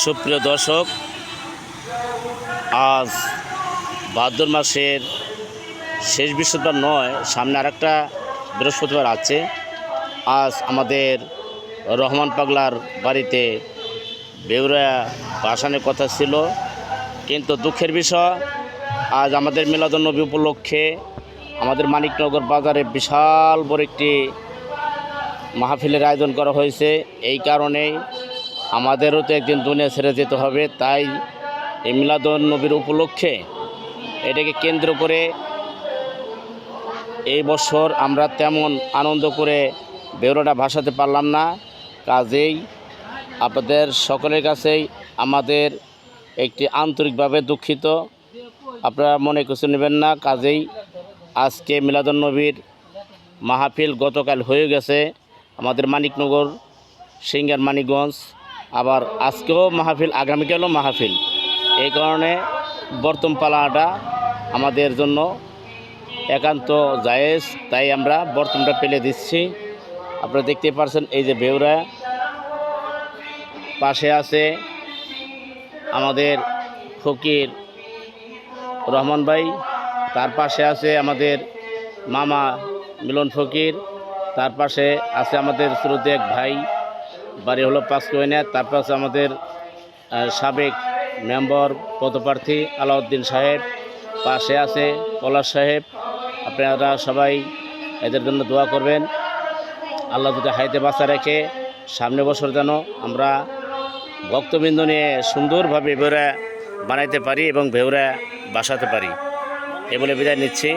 সুপ্রিয় দর্শক, আজ ভাদ্র মাসের শেষ বৃহস্পতিবার নয়, সামনে আরেকটা বৃহস্পতিবার আছে। আজ আমাদের রহমান পাগলার বাড়িতে বেউরা ভাসানের কথা ছিল, কিন্তু দুঃখের বিষয়, আজ আমাদের মিলাদুন্নবী উপলক্ষে আমাদের মানিকনগর বাজারে বিশাল বড় একটি মাহফিলের আয়োজন করা হয়েছে। এই কারণেই আমাদেরও তো একদিন দুনিয়া ছেড়ে যেতে হবে, তাই এই নবীর উপলক্ষে এটাকে কেন্দ্র করে এই বছর আমরা তেমন আনন্দ করে বেরোটা ভাসাতে পারলাম না। কাজেই আপনাদের সকলের কাছেই আমাদের একটি আন্তরিকভাবে দুঃখিত। আপনারা মনে কিছু নেবেন না, কাজেই আজকে মিলাদুন নবীর মাহফিল গতকাল হয়ে গেছে। আমাদের মানিকনগর সিঙ্গার মানিকগঞ্জ আবার আজকেও মাহফিল, আগামীকালও মাহফিল। এই কারণে বর্তম পালাটা আমাদের জন্য একান্ত জায়েজ, তাই আমরা বর্তমটা পেলে দিচ্ছি। আপনারা দেখতে পাচ্ছেন এই যে বেউরা পাশে আছে আমাদের ফকির রহমান ভাই, তার পাশে আছে আমাদের মামা মিলন ফকির, তার পাশে আছে আমাদের শ্রদ্ধে এক ভাই। বাড়ি হলো পাঁচকোয়না তারপর আছে আমাদের সাবেক মেম্বার, পদপ্রার্থী আলাউদ্দিন সাহেব, পাশে আছে পলাশ সাহেব। আপনারা সবাই এদের জন্য দোয়া করবেন। আল্লাহ যদি হাইতে বাঁচা রেখে সামনে বছর যেন আমরা ভক্তবৃন্দ নিয়ে সুন্দরভাবে বেউরা বানাইতে পারি এবং বেউরা বাসাতে পারি। এ বলে বিদায় নিচ্ছি।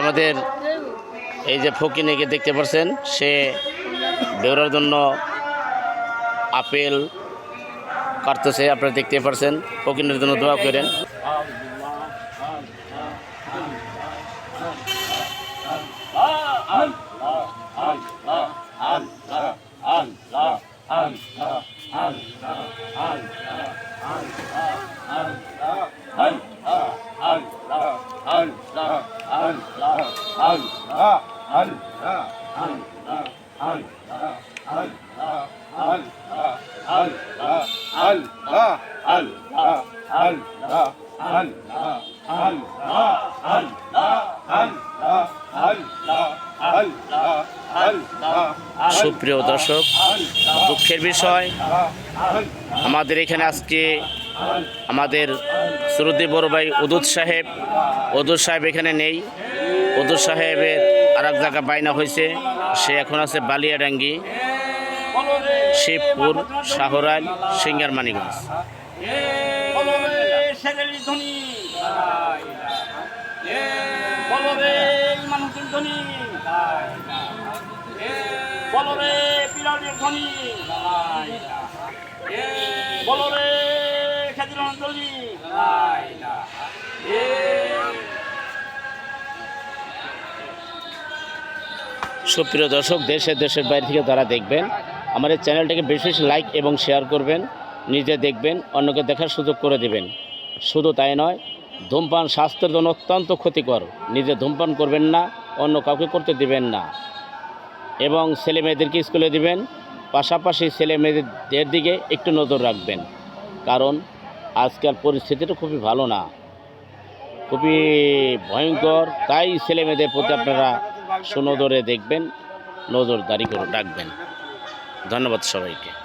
আমাদের এই যে ফকিনেকে দেখতে পাচ্ছেন সে বেরোর জন্য আপেল কাটতেছে আপনারা দেখতে পাচ্ছেন ফকিনের জন্য দোয়া করেন সুপ্রিয় দর্শক, দুঃখের বিষয়, আমাদের এখানে আজকে আমাদের সুরুদ্দি বড় ভাই সাহেব উদুদ সাহেব এখানে নেই। উদুদ সাহেবের আর এক জায়গা বাইনা হয়েছে, সে এখন আছে বালিয়াডাঙ্গি। শিবপুর শাহরাল সিঙ্গার মানিগঞ্জ সুপ্রিয় দর্শক দেশে দেশের বাইরে থেকে তারা দেখবেন আমাদের চ্যানেলটাকে বেশি বেশি লাইক এবং শেয়ার করবেন, নিজে দেখবেন, অন্যকে দেখার সুযোগ করে দেবেন। শুধু তাই নয়, ধূমপান স্বাস্থ্যের জন্য অত্যন্ত ক্ষতিকর। নিজে ধূমপান করবেন না, অন্য কাউকে করতে দিবেন না। এবং ছেলে মেয়েদেরকে স্কুলে দিবেন, পাশাপাশি ছেলে মেয়েদের দিকে একটু নজর রাখবেন। কারণ আজকাল পরিস্থিতিটা খুবই ভালো না। খুবই ভয়ঙ্কর। তাই ছেলে মেয়েদের প্রতি আপনারা সুনজরে দেখবেন, নজরদারি করে রাখবেন। ধন্যবাদ সবাইকে।